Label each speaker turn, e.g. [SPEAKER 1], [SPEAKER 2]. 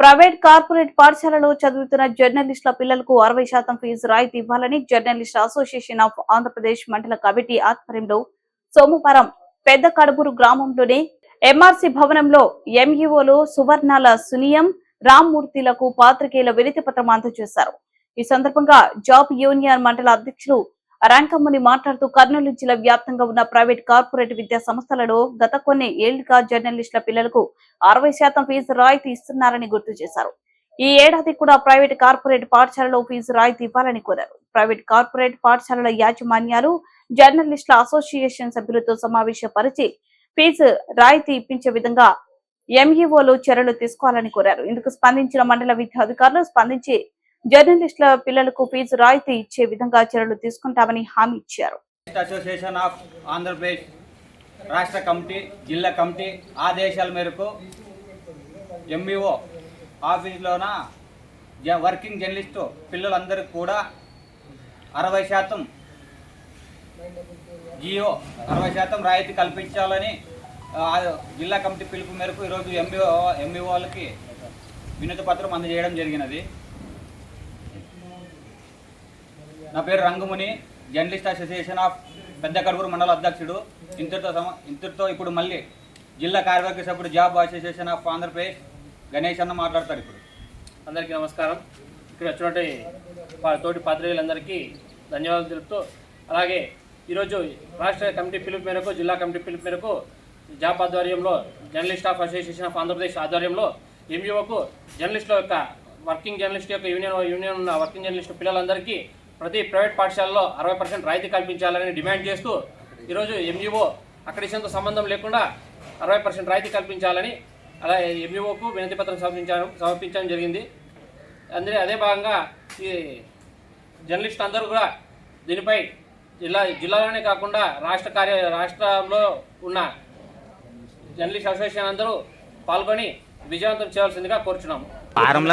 [SPEAKER 1] Private corporate పాఠశాలలో చదువుతున్న జర్నలిస్టుల పిల్లలకు అరవై శాతం ఫీజు రాయితీ ఇవ్వాలని జర్నలిస్ట్ అసోసియేషన్ ఆఫ్ ఆంధ్రప్రదేశ్ మండల కమిటీ ఆధ్వర్యంలో సోమవారం పెద్ద కడుబూరు గ్రామంలోని ఎంఆర్సీ భవనంలో ఎంఈఓలు సువర్ణాల సునియం రామ్మూర్తిలకు పాత్రికేయుల వినతి పత్రం అందజేశారు. ఈ సందర్భంగా జాబ్ యూనియన్ మండల అధ్యక్షులు రంకమ్మని మాట్లాడుతూ కర్నూలు జిల్లా వ్యాప్తంగా ఉన్న ప్రైవేట్ కార్పొరేట్ విద్యా సంస్థలలో గత కొన్ని ఏళ్ళుగా జర్నలిస్టుల పిల్లలకు అరవై శాతం ఫీజు రాయితీ ఇస్తున్నారని గుర్తు చేశారు. ఈ ఏడాది కూడా ప్రైవేట్ కార్పొరేట్ పాఠశాలలో ఫీజు రాయితీ ఇవ్వాలని కోరారు. ప్రైవేట్ కార్పొరేట్ పాఠశాలల యాజమాన్యాలు జర్నలిస్టుల అసోసియేషన్ సభ్యులతో సమావేశపరిచి ఫీజు రాయితీ ఇప్పించే విధంగా ఎంఈఓలు చర్యలు తీసుకోవాలని కోరారు. ఇందుకు స్పందించిన మండల విద్యాధికారులు స్పందించి జర్నలిస్టుల పిల్లలకు ఫీజు రాయితీ ఇచ్చే విధంగా చర్యలు తీసుకుంటామని హామీ ఇచ్చారు.
[SPEAKER 2] అసోసియేషన్ ఆఫ్ ఆంధ్రప్రదేశ్ రాష్ట్ర కమిటీ జిల్లా కమిటీ ఆదేశాల మేరకు ఎంఈఓ ఆఫీస్లోన జ- వర్కింగ్ జర్నలిస్టు పిల్లలందరికీ కూడా అరవై శాతం జియో అరవై శాతం రాయితీ కల్పించాలని జిల్లా కమిటీ పిలుపు మేరకు ఈరోజు ఎంఈఓ ఎంఈఓలకి వినతి పత్రం అందజేయడం జరిగినది. నా పేరు రంగముని జర్నలిస్ట్ అసోసియేషన్ ఆఫ్ పెద్ద కడుగురు మండల అధ్యక్షుడు. ఇంతటితో సమ ఇంతటితో ఇప్పుడు మళ్ళీ జిల్లా కార్యవర్గ సభ్యుడు job association of Andhra Pradesh Ganesh అన్న మాట్లాడతారు ఇప్పుడు.
[SPEAKER 3] అందరికీ నమస్కారం. ఇక్కడ వచ్చినటువంటి వారి తోటి పాత్రికేయులందరికీ ధన్యవాదాలు తెలుపుతూ అలాగే ఈరోజు రాష్ట్ర కమిటీ పిలుపు మేరకు జిల్లా కమిటీ పిలుపు మేరకు జాబ్ ఆధ్వర్యంలో journalist of association of Andhra Pradesh ఆధ్వర్యంలో ఎంఈఓకు జర్నలిస్టుల యొక్క వర్కింగ్ జర్నలిస్ట్ యొక్క యూనియన్ యూనియన్ ఉన్న వర్కింగ్ జర్నలిస్ట్ పిల్లలందరికీ ప్రతి ప్రైవేట్ పాఠశాలలో అరవై పర్సెంట్ రాయితీ కల్పించాలని డిమాండ్ చేస్తూ ఈరోజు ఎంఈఓ అక్రిడిషన్తో సంబంధం లేకుండా అరవై పర్సెంట్ రాయితీ కల్పించాలని అలా ఎంఈఓకు వినతి పత్రం సమర్పించడం సమర్పించడం జరిగింది. అందుకే అదే భాగంగా ఈ జర్నలిస్ట్ అందరూ కూడా దీనిపై జిల్లా జిల్లాలోనే కాకుండా రాష్ట్ర కార్య రాష్ట్రంలో ఉన్న జర్నలిస్ట్ అసోసియేషన్ అందరూ పాల్గొని విజయవంతం చేయాల్సిందిగా కోరుచున్నాము.